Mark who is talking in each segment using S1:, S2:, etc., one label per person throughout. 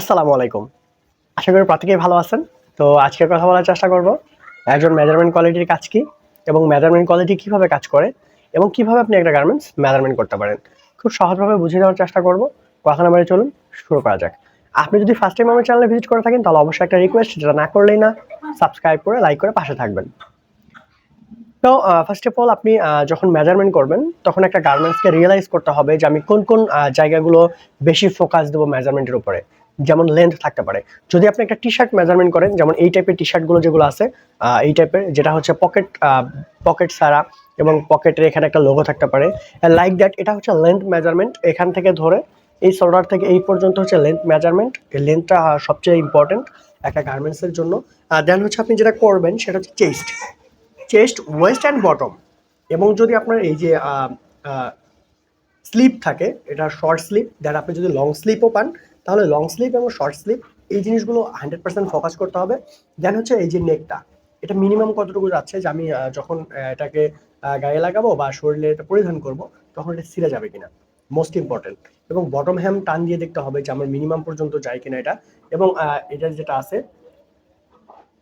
S1: আসসালামু আলাইকুম। আশা করি প্রত্যেকেই ভালো আছেন। তো আজকে কথা বলার চেষ্টা করব, একজন মেজারমেন্ট কোয়ালিটির কাজ কি এবং মেজারমেন্ট কোয়ালিটি কীভাবে কাজ করে এবং কীভাবে আপনি একটা গার্মেন্টস মেজারমেন্ট করতে পারেন। খুব সহজভাবে বুঝিয়ে দেওয়ার চেষ্টা করব। কথা না চলুন, শুরু করা যাক। আপনি যদি ফার্স্ট টাইম আমার চ্যানেলে ভিজিট করে থাকেন, তাহলে অবশ্যই একটা রিকোয়েস্ট যেটা না করলেই না সাবস্ক্রাইব করে লাইক করে পাশে থাকবেন। তো ফার্স্ট অফ অল আপনি যখন মেজারমেন্ট করবেন, তখন একটা গার্মেন্টসকে রিয়েলাইজ করতে হবে যে আমি কোন কোন জায়গাগুলো বেশি ফোকাস দেবো মেজারমেন্টের উপরে। যেমন লেন্থ থাকতে পারে। যদি আপনি একটা টি শার্ট মেজারমেন্ট করেন, যেমন এই টাইপের টি শার্টগুলো যেগুলো আছে এই টাইপের যেটা হচ্ছে পকেট পকেট সারা এবং পকেটের এখানে একটা লোগো থাকতে পারে। লাইক দ্যাট এটা হচ্ছে লেন্থ মেজারমেন্ট এখান থেকে ধরে এই শোল্ডার থেকে এই পর্যন্ত হচ্ছে লেন্থ মেজারমেন্ট এই লেন্থটা সবচেয়ে ইম্পর্টেন্ট একটা গার্মেন্টসের জন্য। দেন হচ্ছে আপনি যেটা করবেন, সেটা হচ্ছে chest chest waist and bottom এবং যদি আপনার এই যে স্লিপ থাকে, এটা শর্ট স্লিপ দেন আপনি যদি লং স্লিপও পান, তাহলে লং স্লিপ এবং শর্ট স্লিপ এই জিনিসগুলো হান্ড্রেড পার্সেন্ট ফোকাস করতে হবে। দেন হচ্ছে এই যে নেকটা এটা মিনিমাম কতটুকু যাচ্ছে যে আমি যখন এটাকে গায়ে লাগাবো বা শরীরে এটা পরিধান করব, তখন এটা ছিঁড়ে যাবে কিনা। মোস্ট ইম্পর্টেন্ট এবং বটম হ্যাম টান দিয়ে দেখতে হবে যে আমার মিনিমাম পর্যন্ত যায় কিনা এটা। এবং এটা যেটা আছে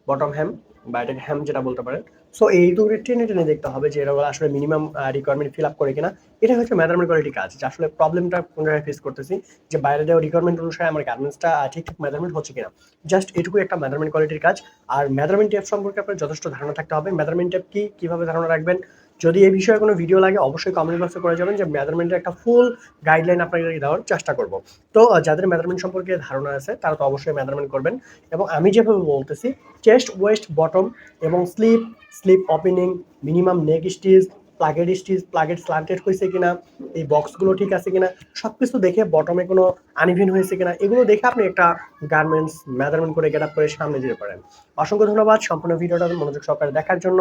S1: বটম হ্যাম বা এটাকে হ্যাম যেটা বলতে পারেন। সো এই দুটো টেনে টেনে দেখতে হবে যে এরকম আসলে মিনিমাম রিকোয়ারমেন্ট ফিল আপ করে কিনা। এটা হচ্ছে মেজারমেন্ট কোয়ালিটি কাজ, যে আসলে প্রবলেমটা কোন জায়গায় ফেস করতেছি, যে বাইরে দেওয়া রিকোয়ারমেন্ট অনুসারে আমার গার্মেন্টসটা ঠিকঠাক মেজারমেন্ট হচ্ছে কিনা। জাস্ট এটুকু একটা মেজারমেন্ট কোয়ালিটির কাজ। আর মেজারমেন্ট টেপ সম্পর্কে আপনার যথেষ্ট ধারণা থাকতে হবে। মেজারমেন্ট টেপ কি, কীভাবে ধারণা রাখবেন? যদি এই বিষয়ে কোনো ভিডিও লাগে, অবশ্যই কমেন্ট বক্সে করে যাবেন যে মেজারমেন্টের একটা ফুল গাইডলাইন আপনাকে দেওয়ার চেষ্টা করব। তো যাদের মেজারমেন্ট সম্পর্কে ধারণা আছে, তারা তো অবশ্যই মেজারমেন্ট করবেন। এবং আমি যেভাবে বলতেছি চেস্ট ওয়েস্ট বটম এবং slip slip opening minimum neck stitch plugged stitch plugged slanted হয়েছে কিনা, এই বক্সগুলো ঠিক আছে কিনা সব কিছু দেখে বটমে কোনো আনইভিন হয়েছে কিনা, এগুলো দেখে আপনি একটা গার্মেন্টস মেজারমেন্ট করে গেট আপ করে সামনে যেতে পারেন। অসংখ্য ধন্যবাদ সম্পূর্ণ ভিডিওটা মনোযোগ সহকারে দেখার জন্য।